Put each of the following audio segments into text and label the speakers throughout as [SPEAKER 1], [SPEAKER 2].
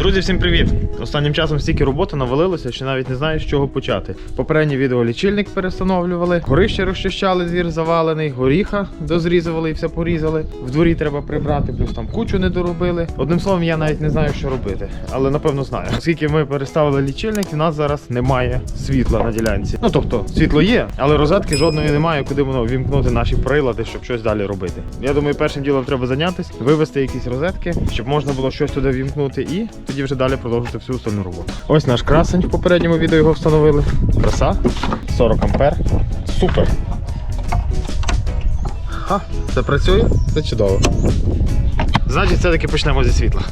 [SPEAKER 1] Друзі, всім привіт! Останнім часом стільки роботи навалилося, що навіть не знаю, з чого почати. Попереднє відео лічильник перестановлювали, горище розчищали, двір завалений, горіха дозрізували і все порізали. В дворі треба прибрати, плюс там кучу не доробили. Одним словом, я навіть не знаю, що робити, але напевно знаю. Оскільки ми переставили лічильник, в нас зараз немає світла на ділянці. Ну тобто, світло є, але розетки жодної немає, куди воно вімкнути наші прилади, щоб щось далі робити. Я думаю, першим ділом треба зайнятися, вивести якісь розетки, щоб можна було щось туди вімкнути, і тоді вже далі продовжити всю остальну роботу. Ось наш красень в попередньому відео його встановили. Краса, 40 ампер. Супер. Ха, це працює? Це чудово. Значить, все-таки почнемо зі світла.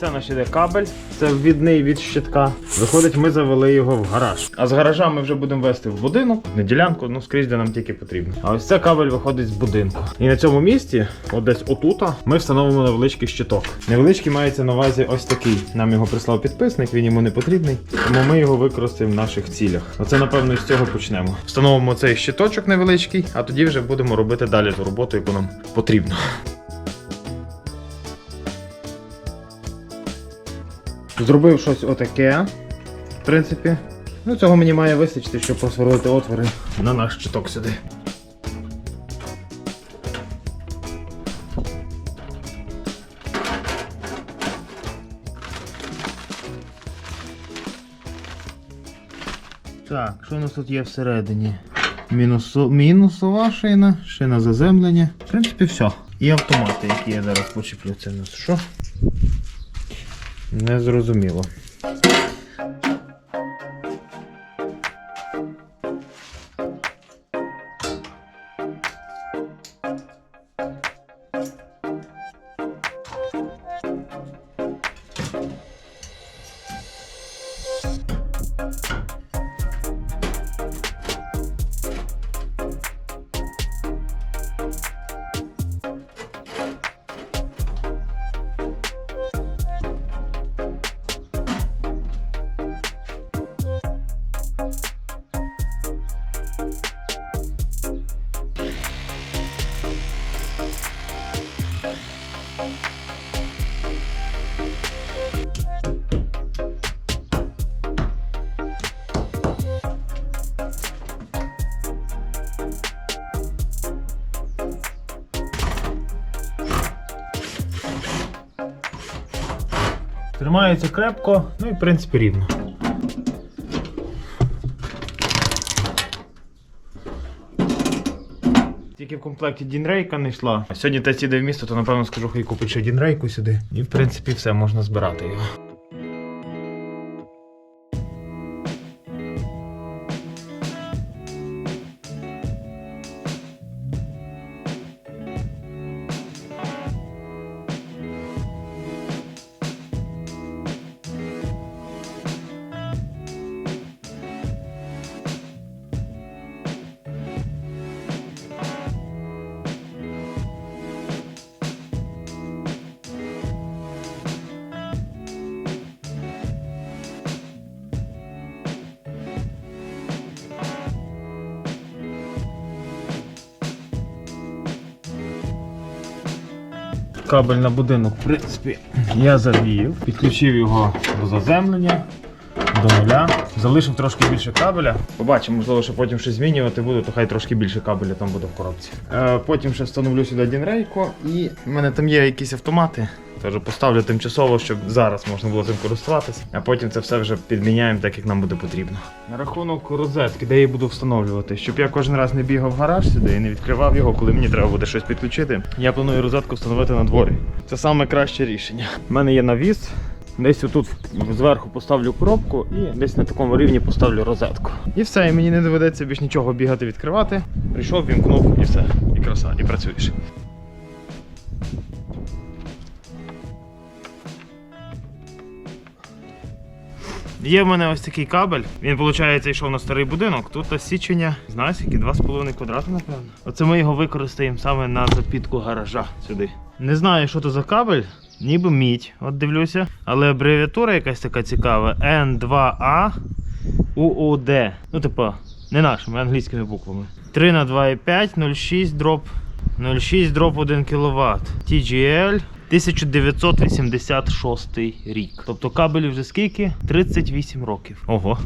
[SPEAKER 1] Це наш іде кабель, це ввідний від щитка. Виходить, ми завели його в гараж. А з гаража ми вже будемо вести в будинок, на ділянку, ну скрізь, де нам тільки потрібно. А ось це кабель виходить з будинку. І на цьому місці, от десь отута, ми встановимо невеличкий щиток. Невеличкий мається на увазі ось такий. Нам його прислав підписник, він йому не потрібний, тому ми його використаємо в наших цілях. Оце, напевно, з цього почнемо. Встановимо цей щиточок невеличкий, а тоді вже будемо робити далі ту роботу, яку нам потрібно. Зробив щось отаке. В принципі. Ну, цього мені має вистачити, щоб просверлити отвори на наш щиток сюди. Так, що у нас тут є всередині? Мінусо... Мінусова шина, шина заземлення. В принципі, все. І автомати, які я зараз почеплю. Це у нас що? Не зрозуміло. Тримається крепко, ну і в принципі рівно. Тільки в комплекті Дінрейка не йшла. Сьогодні тест іде в місто, то напевно скажу, хай купить ще Дінрейку сюди. І в принципі все, можна збирати його. Кабель на будинок, в принципі, я завів, підключив його до заземлення, до нуля. Залишив трошки більше кабеля. Побачимо, можливо, що потім щось змінювати буду, то хай трошки більше кабеля там буде в коробці. Е, потім ще встановлю сюди дінрейку і в мене там є якісь автомати. Тож поставлю тимчасово, щоб зараз можна було цим користуватися, а потім це все вже підміняємо так, як нам буде потрібно. На рахунок розетки, де я буду встановлювати, щоб я кожен раз не бігав в гараж сюди і не відкривав його, коли мені треба буде щось підключити. Я планую розетку встановити на дворі. Це саме краще рішення. У мене є навіс. Десь отут зверху поставлю коробку і десь на такому рівні поставлю розетку. І все, і мені не доведеться більш нічого бігати, відкривати. Прийшов, вімкнув і все. І краса, і працюєш. Є в мене ось такий кабель. Він, виходить, йшов на старий будинок. Тут січення, знаю, скільки 2,5 квадрати, напевно. Оце ми його використаємо саме на запітку гаража сюди. Не знаю, що це за кабель. Ніби мідь, от дивлюся. Але абревіатура якась така цікава. N2A UUD. Ну, типу, не нашими, англійськими буквами. 3 на 2,5, 06 дроп 06 дроп 1 кВт. TGL 1986 рік. Тобто кабелі вже скільки? 38 років. Ого.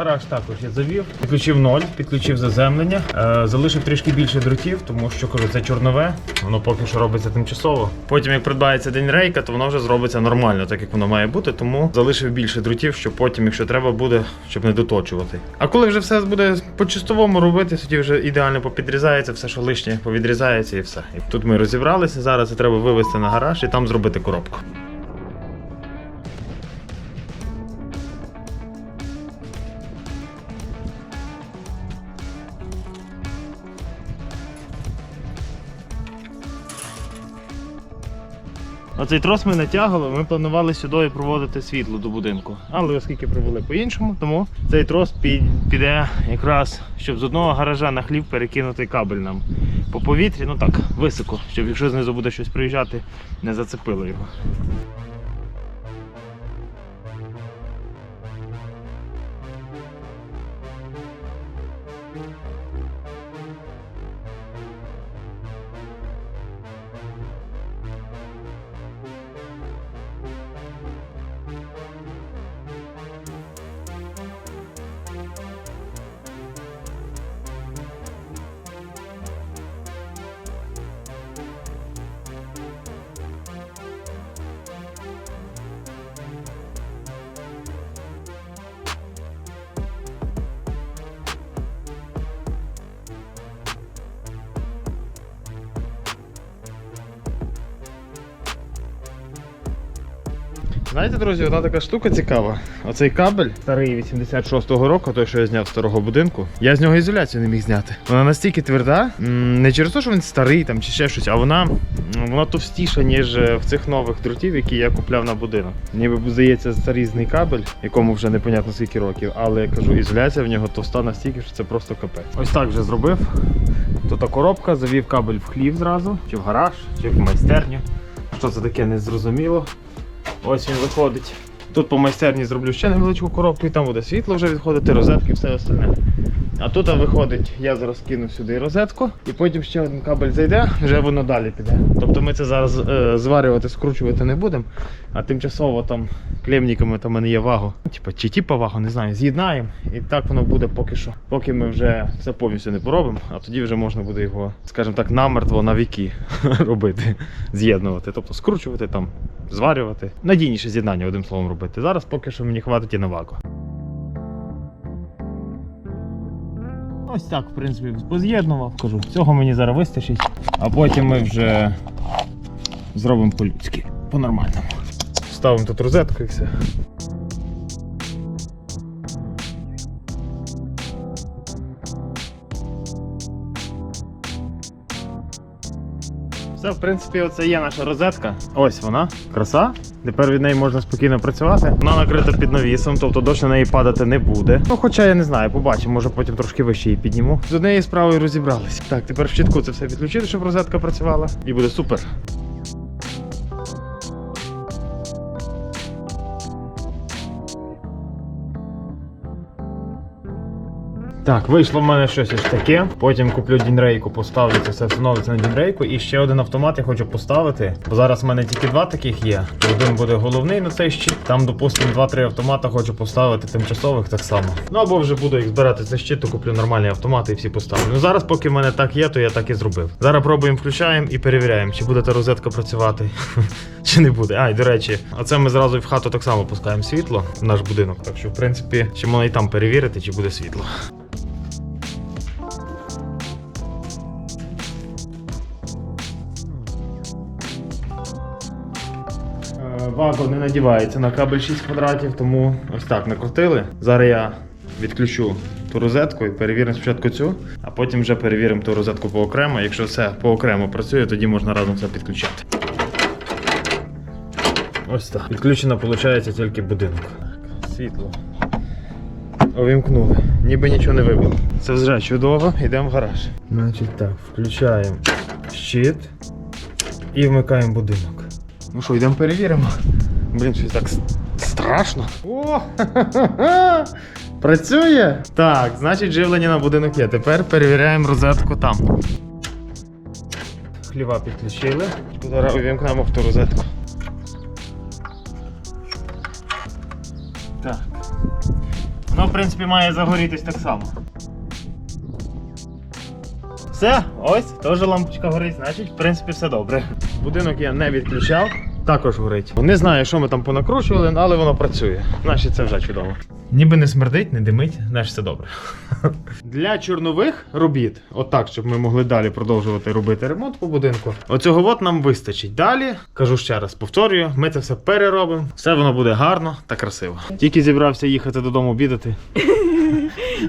[SPEAKER 1] Гараж також я завів, підключив ноль, підключив заземлення, е, залишив трішки більше дротів, тому що кажу, це чорнове, воно поки що робиться тимчасово. Потім, як придбається день рейка, то воно вже зробиться нормально, так як воно має бути. Тому залишив більше дротів, щоб потім, якщо треба буде, щоб не доточувати. А коли вже все буде по-чистовому робити, тоді вже ідеально попідрізається, все, що лишнє, повідрізається і все. І тут ми розібралися. Зараз це треба вивезти на гараж і там зробити коробку. Оцей трос ми натягали, ми планували сюди проводити світло до будинку. Але оскільки провели по-іншому, тому цей трос під, піде якраз, щоб з одного гаража на хлів перекинути кабель нам по повітрі, ну так, високо, щоб якщо знизу буде щось приїжджати, не зацепило його. Знаєте, друзі, одна така штука цікава. Оцей кабель старий 86-го року, той, що я зняв з старого будинку, я з нього ізоляцію не міг зняти. Вона настільки тверда, не через те, що він старий там чи ще щось, а вона, вона товстіша, ніж е, в цих нових дротів, які я купляв на будинок. Ніби здається, старізний кабель, якому вже непонятно скільки років, але я кажу, ізоляція в нього товста настільки, що це просто капець. Ось так вже зробив. Тут коробка, завів кабель в хлів зразу, чи в гараж, чи в майстерню. Що це таке, не зрозуміло. Ось він виходить. Тут по майстерні зроблю ще невеличку коробку, і там буде світло вже відходити, розетки, все остальне. А тут виходить, я зараз кину сюди розетку, і потім ще один кабель зайде, вже воно далі піде. Тобто ми це зараз е, зварювати, скручувати не будемо, а тимчасово там клемниками там в є вагу. Типа, чи типа вагу, не знаю, з'єднаємо. І так воно буде поки що. Поки ми вже все повністю не поробимо, а тоді вже можна буде його, скажімо так, намертво на віки робити, з'єднувати. Тобто скручувати там, зварювати. Надійніше з'єднання, одним словом, робити. Зараз поки що мені хватить і на вагу. Ось так, в принципі, поз'єднував, кажу. Цього мені зараз вистачить, а потім ми вже зробимо по-людськи, по-нормальному. Ставимо тут розетку і все. Все, в принципі, оце є наша розетка. Ось вона, краса. Тепер від неї можна спокійно працювати. Вона накрита під навісом, тобто дощ на неї падати не буде. Ну, хоча я не знаю, побачимо, може потім трошки вище її підніму. З однією справою розібралися. Так, тепер в щитку це все відключити, щоб розетка працювала. І буде супер. Так, вийшло в мене щось ось таке. Потім куплю дінрейку, поставлю це все встановиться на дінрейку. І ще один автомат я хочу поставити. Бо зараз в мене тільки два таких є. Один буде головний на цей щит. Там, допустимо, два-три автомата хочу поставити тимчасових так само. Ну або вже буду як збирати цей щит, то куплю нормальні автомати і всі поставлю. Ну зараз, поки в мене так є, то я так і зробив. Зараз пробуємо, включаємо і перевіряємо, чи буде та розетка працювати, чи не буде. А, і до речі, оце ми зразу в хату так само пускаємо світло в наш будинок. Так що, в принципі, ще можна і там перевірити, чи буде світло. Ваго не надівається на кабель 6 квадратів, тому ось так накрутили. Зараз я відключу ту розетку і перевіримо спочатку цю, а потім вже перевіримо ту розетку поокремо. Якщо все поокремо працює, тоді можна разом все підключати. Ось так. Підключено, виходить, тільки будинок. Світло. Увімкнули. Ніби нічого не вибило. Це вже чудово, йдемо в гараж. Значить так, включаємо щит і вмикаємо будинок. Ну що, йдемо перевіримо. Блін, щось так страшно. О! Працює? Так, значить живлення на будинок є. Тепер перевіряємо розетку там. Хліва підключили. Зараз увімкнемо в ту розетку. Так. Воно, в принципі, має загорітись так само. Все, ось, теж лампочка горить, значить, в принципі, все добре. Будинок я не відключав, також горить. Не знаю, що ми там понакручували, але воно працює. Значить, це вже чудово. Ніби не смердить, не димить, значить все добре. Для чорнових робіт, отак, щоб ми могли далі продовжувати робити ремонт по будинку. Оцього от нам вистачить. Далі, кажу ще раз, повторюю, ми це все переробимо. Все воно буде гарно та красиво. Тільки зібрався їхати додому обідати.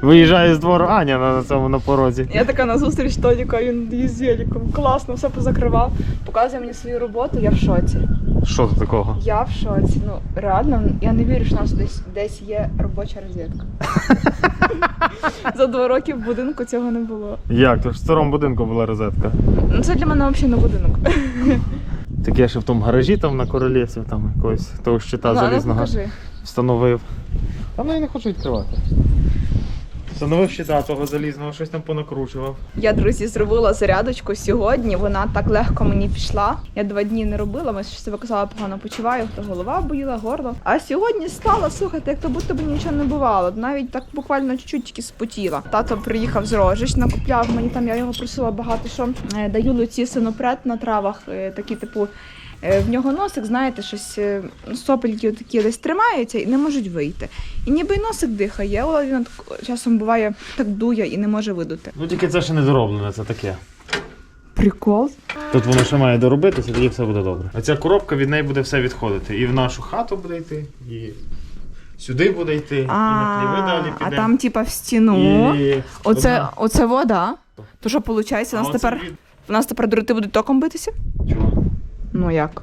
[SPEAKER 1] Виїжджає з двору Аня на цьому на порозі.
[SPEAKER 2] Я така на зустріч Толіка, він їздить з великом. Класно, все позакривав. Показує мені свою роботу, я в шоці.
[SPEAKER 1] Що тут такого?
[SPEAKER 2] Я в шоці. Ну реально, я не вірю, що у нас десь десь є робоча розетка. За два роки в будинку цього не було.
[SPEAKER 1] Як? То ж в старому будинку була розетка.
[SPEAKER 2] Ну це для мене взагалі не будинок.
[SPEAKER 1] Так я ще в тому гаражі там на королівці там якогось того щита
[SPEAKER 2] Ну, ну
[SPEAKER 1] залізного встановив. Та ну я не хочу відкривати. Встановив щита того залізного, щось там понакручував.
[SPEAKER 2] Я, друзі, зробила зарядочку сьогодні. Вона так легко мені пішла. Я два дні не робила, ми себе казала, погано почуваю, то голова боліла, горло. А сьогодні стала, слухайте, як то будто б нічого не бувало. Навіть так буквально чуть-чуть тільки спотіла. Тато приїхав з Рожич, накупляв мені там, я його просила багато що. Е, Даю луці синопред на травах, е, такі типу. Е, В нього носик, знаєте, щось е, сопельки такі десь тримаються і не можуть вийти. І ніби й носик дихає, але він от часом буває так дує і не може видути.
[SPEAKER 1] Ну тільки це ще не дороблене, це таке.
[SPEAKER 2] Прикол.
[SPEAKER 1] Тут воно ще має доробитися, тоді все буде добре. А ця коробка від неї буде все відходити. І в нашу хату буде йти, і сюди буде йти, і на далі
[SPEAKER 2] А там, типа, в стіну.
[SPEAKER 1] І
[SPEAKER 2] Оце, оце вода. То що виходить, у нас тепер
[SPEAKER 1] від-
[SPEAKER 2] у нас тепер дроти будуть током битися?
[SPEAKER 1] Чого?
[SPEAKER 2] Ну як?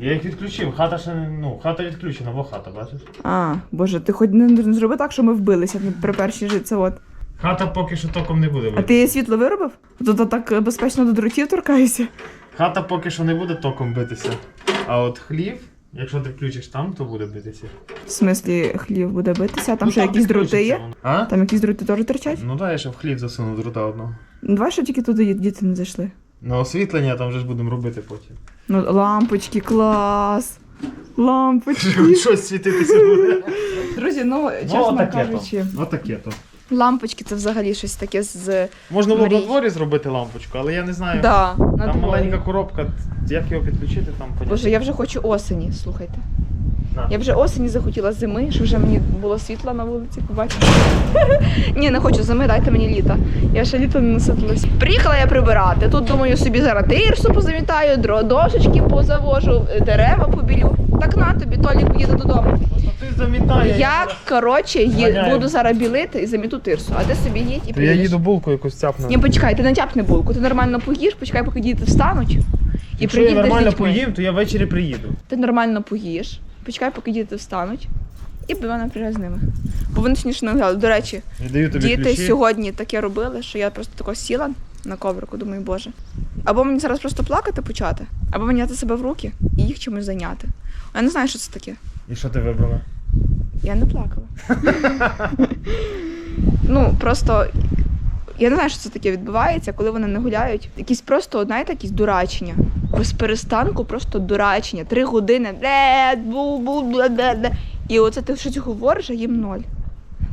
[SPEAKER 1] Я їх відключив, хата ще не. Ну, хата відключена, бо хата, бачиш?
[SPEAKER 2] А, боже, ти хоч не, зроби так, що ми вбилися при першій житці. От.
[SPEAKER 1] Хата поки що током не буде.
[SPEAKER 2] А ти світло виробив? То, то так безпечно до дротів торкаєшся.
[SPEAKER 1] Хата поки що не буде током битися. А от хлів, якщо ти включиш там, то буде битися.
[SPEAKER 2] В смислі, хлів буде битися, а там
[SPEAKER 1] Ну,
[SPEAKER 2] що якісь дроти є?
[SPEAKER 1] воно. А?
[SPEAKER 2] Там якісь дроти теж торчать?
[SPEAKER 1] Ну так, я ще в хлів засунув дрота одного.
[SPEAKER 2] Ну, Давай, що тільки туди діти не зайшли.
[SPEAKER 1] На освітлення там вже ж будемо робити потім.
[SPEAKER 2] Ну, лампочки, клас! Лампочки.
[SPEAKER 1] Щось світитися буде.
[SPEAKER 2] Друзі, ну чесно кажучи,
[SPEAKER 1] Отаке то.
[SPEAKER 2] лампочки це взагалі щось таке з.
[SPEAKER 1] Можна було на дворі зробити лампочку, але я не знаю.
[SPEAKER 2] Да,
[SPEAKER 1] Там маленька коробка, як його підключити, там понятно.
[SPEAKER 2] Боже, я вже хочу осені, слухайте. Я вже осені захотіла зими, щоб вже мені було світло на вулиці, побачити. Ні, не хочу зими, дайте мені літа. Я ще літо не наситилась. Приїхала я прибирати. Тут думаю, собі зараз тирсу позамітаю, дошечки позавожу, е, дерева побілю. Так на тобі, Толік поїде додому.
[SPEAKER 1] Ти замітай.
[SPEAKER 2] Я, коротше,
[SPEAKER 1] Зганяю.
[SPEAKER 2] буду зараз білити і заміту тирсу, а ти собі їдь і
[SPEAKER 1] То я їду булку якусь цяпну.
[SPEAKER 2] Ні, почекай, ти не тяпни булку, ти нормально поїш, почекай, поки діти встануть. І
[SPEAKER 1] Якщо я
[SPEAKER 2] приїдеш з
[SPEAKER 1] нормально
[SPEAKER 2] дітьми.
[SPEAKER 1] поїм, то я ввечері приїду.
[SPEAKER 2] Ти нормально поїш, почекай, поки діти встануть, і до мене приїжджай з ними. Бо вони сніж не гуляли. До речі,
[SPEAKER 1] Віддаю тобі
[SPEAKER 2] діти
[SPEAKER 1] ключі.
[SPEAKER 2] сьогодні таке робили, що я просто тако сіла на коврику, думаю, боже. Або мені зараз просто плакати почати, або мені взяти себе в руки і їх чимось зайняти. Я не знаю, що це таке.
[SPEAKER 1] І що ти вибрала?
[SPEAKER 2] Я не плакала. ну, просто. Я не знаю, що це таке відбувається, коли вони не гуляють. Якісь просто, знаєте, якісь дурачення. Без перестанку просто дурачення. Три години. Бле. І оце ти щось говориш, а їм ноль.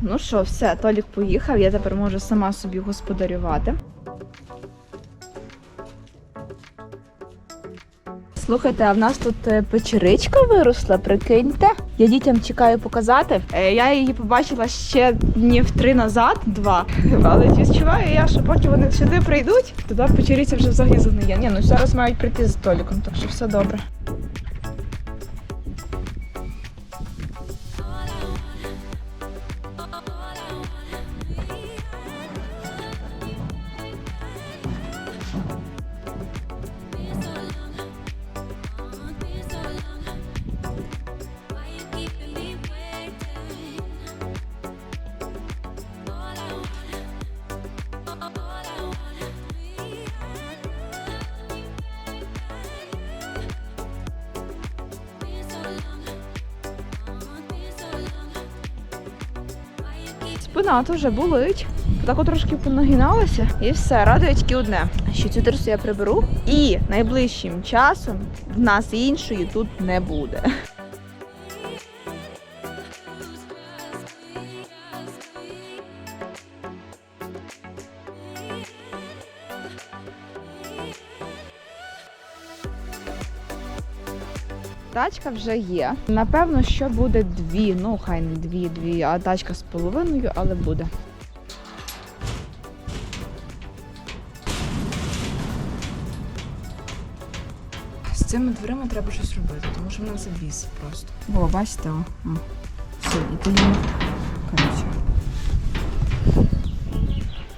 [SPEAKER 2] Ну що, все, Толік поїхав, я тепер можу сама собі господарювати. Слухайте, а в нас тут е, печеричка виросла, прикиньте. Я дітям чекаю показати. Е, Я її побачила ще днів три назад, два. Але відчуваю я, що поки вони сюди прийдуть, туди печериця вже взагалі загниє. Ні, ну зараз мають прийти з Толіком, так що все добре. Спина вже болить. Так от трошки понагиналася і все. Радує тільки одне, що цю терсу я приберу, і найближчим часом в нас іншої тут не буде. Тачка вже є. Напевно, що буде дві. Ну, хай не дві, дві, а тачка з половиною, але буде. З цими дверима треба щось робити, тому що мене це бісить просто. О, бачите, о. о. Все, і тоді. Коротше.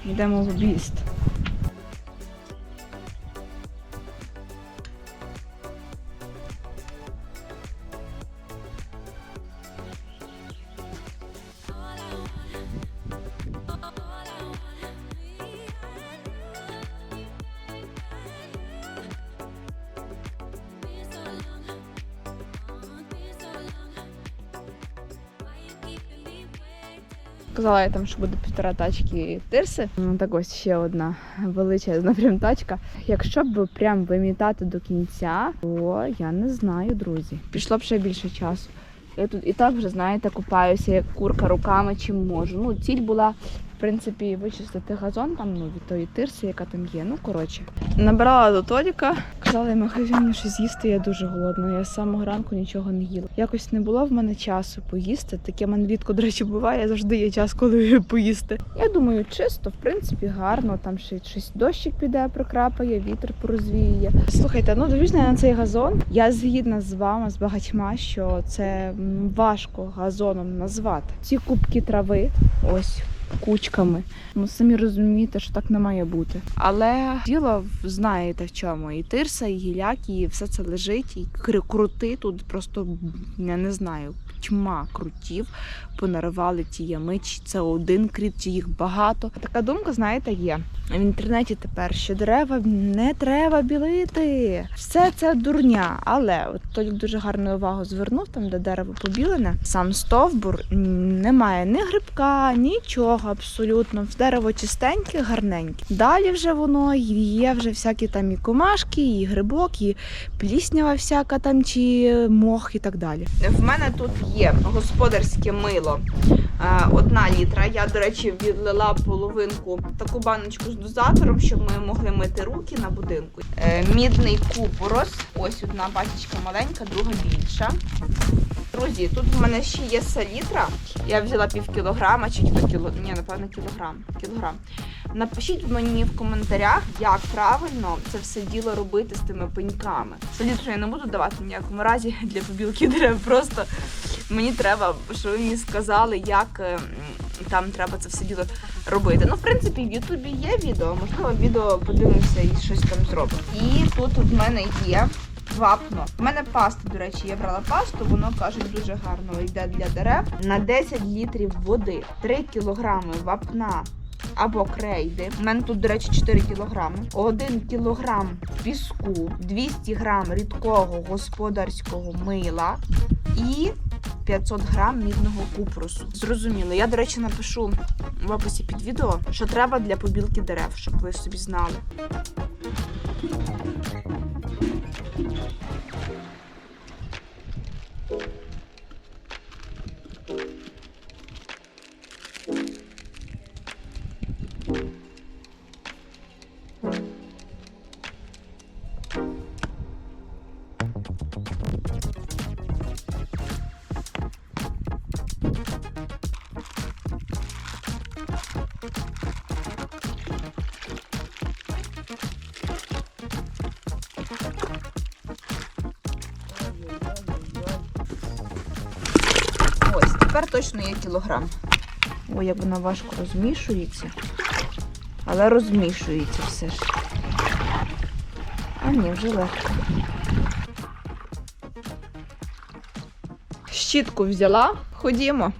[SPEAKER 2] Йдемо в об'їзд. Казала я там, що буде півтора тачки тирси. Ну так ось ще одна величезна прям тачка. Якщо б прям вимітати до кінця, то я не знаю, друзі. Пішло б ще більше часу. Я тут і так вже, знаєте, купаюся як курка руками, чим можу. Ну, ціль була, в принципі, вичистити газон там, ну, від тої тирси, яка там є. Ну, коротше. Набрала до Толіка, казала йому, хай він мені щось з'їсти, я дуже голодна. Я з самого ранку нічого не їла. Якось не було в мене часу поїсти. Таке мене рідко, до речі, буває. Завжди є час, коли поїсти. Я думаю, чисто, в принципі, гарно. Там ще щось дощик піде, прокрапає, вітер порозвіє. Слухайте, ну дивіться на цей газон. Я згідна з вами, з багатьма, що це важко газоном назвати. Ці кубки трави, ось. Кучками. Ну, самі розумієте, що так не має бути. Але діло знаєте в чому. І тирса, і гіляк, і все це лежить, і крути тут просто я не знаю, тьма крутів понаривали ті ями, чи це один кріт, їх багато. Така думка, знаєте, є в інтернеті тепер, що дерева не треба білити. Все це дурня. Але от Толік дуже гарну увагу звернув там, де дерево побілене. Сам стовбур немає ні грибка, нічого абсолютно. Дерево чистеньке, гарненьке. Далі вже воно є вже всякі там і комашки, і грибок, і пліснява всяка там, чи мох і так далі. В мене тут є господарське мило. е, Одна літра. Я, до речі, відлила половинку таку баночку з дозатором, щоб ми могли мити руки на будинку. Е, Мідний купорос. Ось одна пачечка маленька, друга більша. Друзі, тут в мене ще є салітра. Я взяла пів кілограма чи кіло. Ні, напевно, кілограм. Кілограм. Напишіть мені в коментарях, як правильно це все діло робити з тими пеньками. Салітру я не буду давати в ніякому разі для побілки дерев. Просто мені треба, щоб ви мені сказали, як е, там треба це все діло робити. Ну, в принципі, в Ютубі є відео, можливо, відео подивимося і щось там зробимо. І тут в мене є вапно. У мене паста, до речі, я брала пасту, воно кажуть дуже гарно йде для дерев. На 10 літрів води, 3 кілограми вапна. Або крейди. У мене тут, до речі, 4 кілограми. 1 кілограм піску, 200 грам рідкого господарського мила і 500 грам мідного купрусу. Зрозуміло. Я, до речі, напишу в описі під відео, що треба для побілки дерев, щоб ви собі знали. Ось, тепер точно є кілограм. Ой, як вона важко розмішується. Але розмішується все ж. А ні, вже легко. Щітку взяла. Ходімо.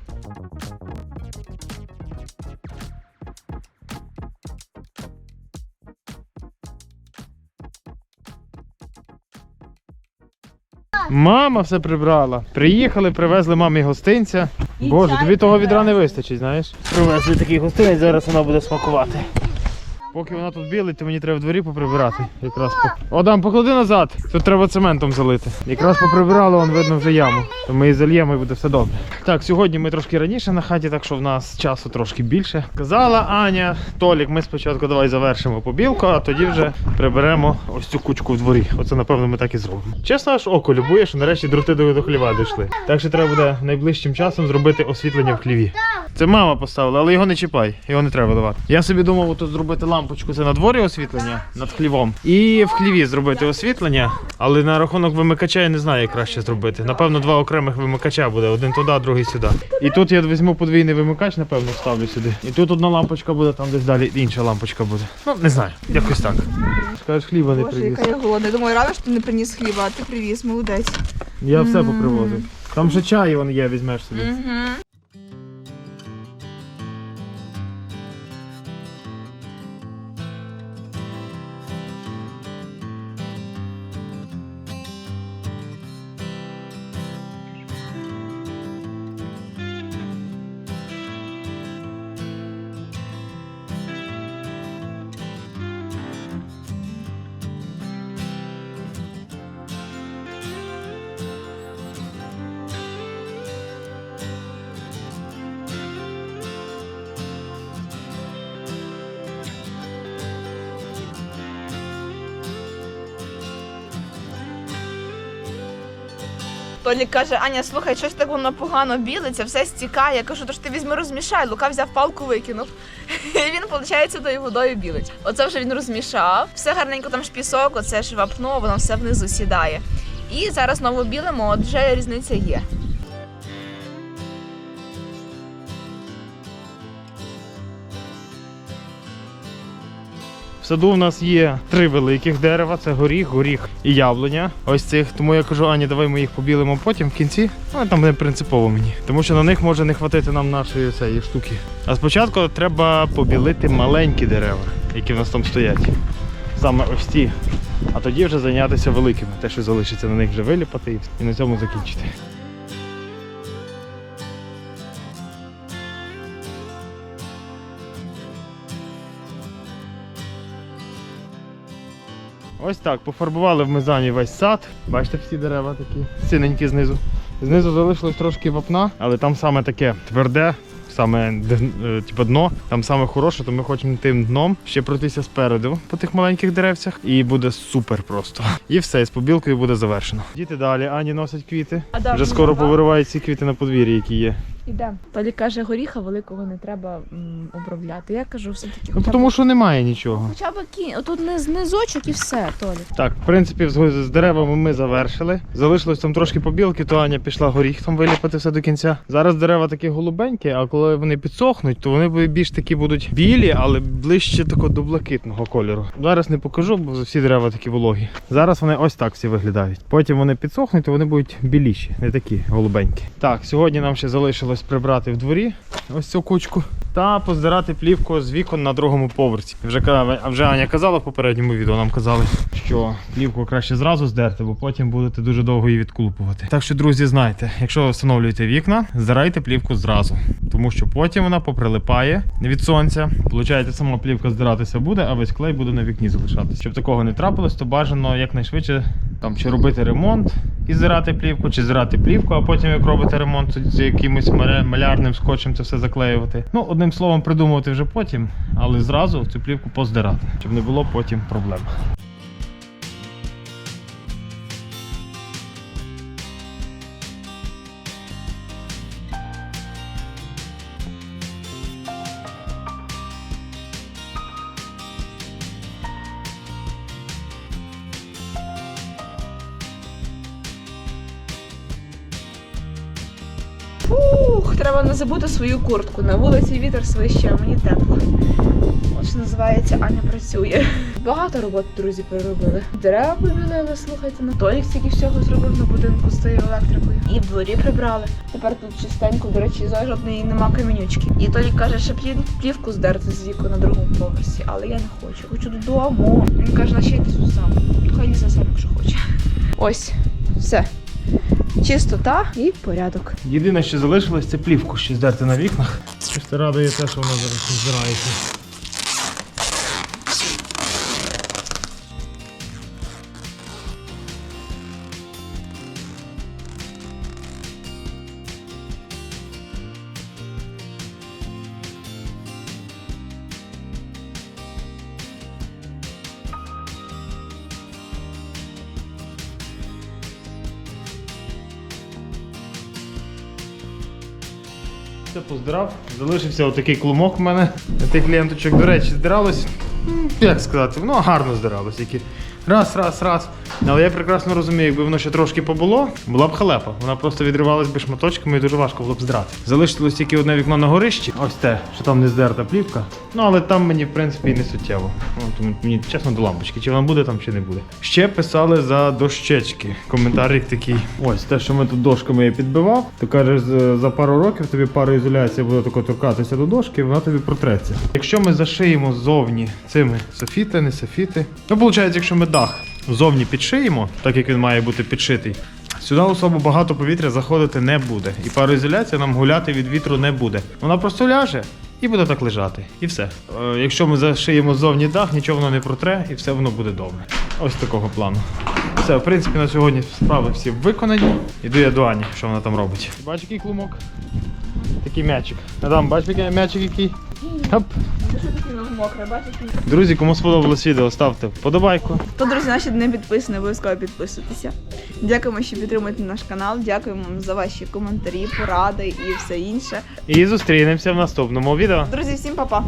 [SPEAKER 1] Мама все прибрала. Приїхали, привезли мамі гостинця. Боже, тобі того відра не вистачить, знаєш? Привезли такий гостинець, зараз вона буде смакувати. Поки вона тут білить, то мені треба в дворі поприбирати. Якраз по... Адам, поклади назад. Тут треба цементом залити. Якраз поприбирали, вон видно вже яму. То ми її зальємо і буде все добре. Так, сьогодні ми трошки раніше на хаті, так що в нас часу трошки більше. Казала Аня, Толік, ми спочатку давай завершимо побілку, а тоді вже приберемо ось цю кучку в дворі. Оце напевно ми так і зробимо. Чесно, аж око любує, що нарешті дроти до, хліва дійшли. Так що треба буде найближчим часом зробити освітлення в хліві. Це мама поставила, але його не чіпай, його не треба давати. Я собі думав тут зробити лампочку, це на дворі освітлення над хлівом. І в хліві зробити освітлення, але на рахунок вимикача я не знаю, як краще зробити. Напевно, два окремих вимикача буде, один туди, другий сюди. І тут я візьму подвійний вимикач, напевно, вставлю сюди. І тут одна лампочка буде, там десь далі інша лампочка буде. Ну, не знаю, якось так. Скажеш, хліба не
[SPEAKER 2] Боже,
[SPEAKER 1] привіз.
[SPEAKER 2] яка я голодна. Думаю, рада, що ти не приніс хліба, а ти привіз, молодець.
[SPEAKER 1] Я все попривозив. Там же чай вон є, візьмеш собі.
[SPEAKER 2] Угу. Толік каже, Аня, слухай, щось так воно погано білиться, все стікає. Я кажу, то ж ти візьми розмішай. Лука взяв палку, викинув. І він, виходить, тою водою білить. Оце вже він розмішав. Все гарненько там ж пісок, оце ж вапно, воно все внизу сідає. І зараз знову білимо, от вже різниця є.
[SPEAKER 1] Саду у нас є три великих дерева: це горіх, горіх і яблуня. Ось цих. Тому я кажу, Ані, давай ми їх побілимо потім в кінці. Ну там не принципово мені. Тому що на них може не хватити нам нашої цієї штуки. А спочатку треба побілити маленькі дерева, які в нас там стоять. Саме ось ці. А тоді вже зайнятися великими. Те, що залишиться на них вже виліпати і на цьому закінчити. Ось так, пофарбували в мизані весь сад. Бачите, всі дерева такі синенькі знизу. Знизу залишилось трошки вапна, але там саме таке тверде, саме е, типу дно, там саме хороше, то ми хочемо тим дном ще пройтися спереду по тих маленьких деревцях. І буде супер просто. І все, з побілкою буде завершено. Діти далі, Ані носять квіти. Вже скоро повиривають ці квіти на подвір'ї, які є.
[SPEAKER 2] Іде. Толік каже, горіха великого не треба м, обробляти. Я кажу, все-таки.
[SPEAKER 1] Ну тому що немає нічого.
[SPEAKER 2] Хоча б кінь, отут не знизочок і все, Толік.
[SPEAKER 1] Так, в принципі, з, з деревами ми завершили. Залишилось там трошки побілки, то Аня пішла горіх там виліпати все до кінця. Зараз дерева такі голубенькі, а коли вони підсохнуть, то вони бу- більш такі будуть білі, але ближче тако до блакитного кольору. Зараз не покажу, бо всі дерева такі вологі. Зараз вони ось так всі виглядають. Потім вони підсохнуть, то вони будуть біліші, не такі голубенькі. Так, сьогодні нам ще залишилось прибрати в дворі ось цю кучку. Та поздирати плівку з вікон на другому поверсі. Вже, вже Аня казала в попередньому відео, нам казали, що плівку краще зразу здерти, бо потім будете дуже довго її відколупувати. Так що, друзі, знайте, якщо ви встановлюєте вікна, здирайте плівку зразу, тому що потім вона поприлипає від сонця. Получаєте, сама плівка здиратися буде, а весь клей буде на вікні залишатися. Щоб такого не трапилось, то бажано якнайшвидше там чи робити ремонт і здирати плівку, чи здирати плівку, а потім, як робите ремонт, з якимось маля- малярним скотчем це все заклеювати. Ну, одним словом, придумувати вже потім, але зразу цю плівку поздирати, щоб не було потім проблем.
[SPEAKER 2] Треба не забути свою куртку. На вулиці вітер свище, а мені тепло. От що називається Аня працює. Багато роботи, друзі, переробили. Дерева побілили, слухайте, на Толік стільки всього зробив на будинку з тою електрикою. І в дворі прибрали. Тепер тут чистенько, до речі, жодної нема камінючки. І Толік каже, що плів- плівку здерти з віку на другому поверсі, але я не хочу. Хочу додому. Він каже, наче йди сам. Хай лізе сам, якщо хоче. Ось, все. Чистота і порядок.
[SPEAKER 1] Єдине, що залишилось, це плівку ще здерти на вікнах. Радує те, що вона зараз здирається. Все поздрав. Залишився отакий клумок в мене. Тих ленточок, до речі, здиралось. Як сказати, воно гарно здиралось. Які раз, раз, раз. Але я прекрасно розумію, якби воно ще трошки побуло, була б халепа. Вона просто відривалась би шматочками і дуже важко було б здрати. Залишилось тільки одне вікно на горищі. Ось те, що там не здерта плівка. Ну але там мені, в принципі, і не суттєво. Ну, тому мені чесно до лампочки, чи вона буде там, чи не буде. Ще писали за дощечки. Коментарик такий. Ось те, що ми тут дошками я підбивав. Ти кажеш, за пару років тобі пароізоляція буде тако торкатися до дошки, і вона тобі протреться. Якщо ми зашиємо ззовні цими софіти, не софіти. Ну, виходить, якщо ми дах ззовні підшиємо, так як він має бути підшитий. Сюди особо багато повітря заходити не буде. І пароізоляція нам гуляти від вітру не буде. Вона просто ляже і буде так лежати. І все. Е, якщо ми зашиємо ззовні дах, нічого воно не протре, і все воно буде добре. Ось такого плану. Все, в принципі, на сьогодні справи всі виконані. Іду я до Ані, що вона там робить. Бачиш, який клумок? Такий м'ячик. Адам, бачиш, який м'ячик який? Оп.
[SPEAKER 2] Що таке мокре, бачиш?
[SPEAKER 1] Друзі, кому сподобалось відео, ставте вподобайку.
[SPEAKER 2] То, друзі, наші не підписані, обов'язково підписуйтеся. Дякуємо, що підтримуєте наш канал. Дякуємо вам за ваші коментарі, поради і все інше.
[SPEAKER 1] І зустрінемося в наступному відео.
[SPEAKER 2] Друзі, всім па-па!